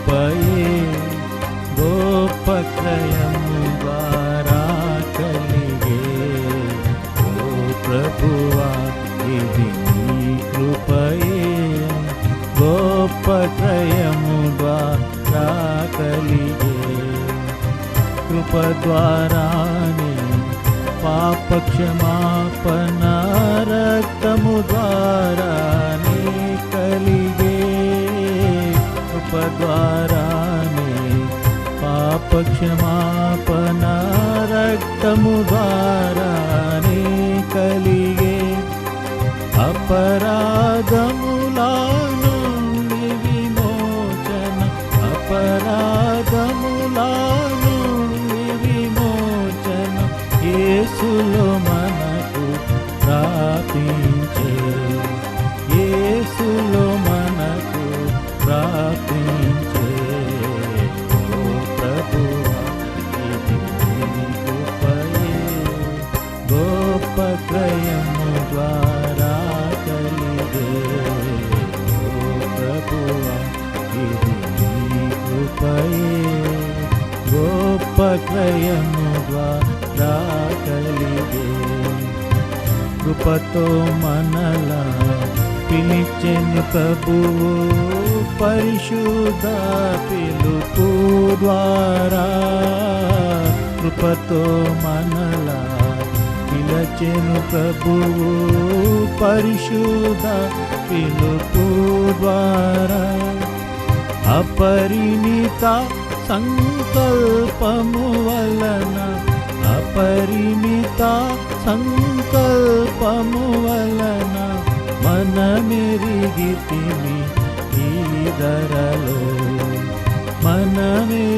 కృపయే గోపక్రయము వారా కలిగే ఓ ప్రభువా ఇది నీ కృపయే. గోపక్రయము ద్వారా కలిగే కృప ద్వారా కృప ద్వారానే పాప క్షమాపణ రక్తము ద్వారానే కలిగే అపరాధములా గొప్ప క్రయము కలిగే కృపతో మనల పిలిచెను ప్రభువు పరిశుద్ధ పిలుపు ద్వారా కృపతో మనల పిలచెను ప్రభువు పరిశుద్ధ పిలుపు ద్వారా అపరిమిత సంకల్పము వలన అపరిమిత సంకల్పము వలన మనమెరిగితిని ఈ ధరలో మనమెరిగితిని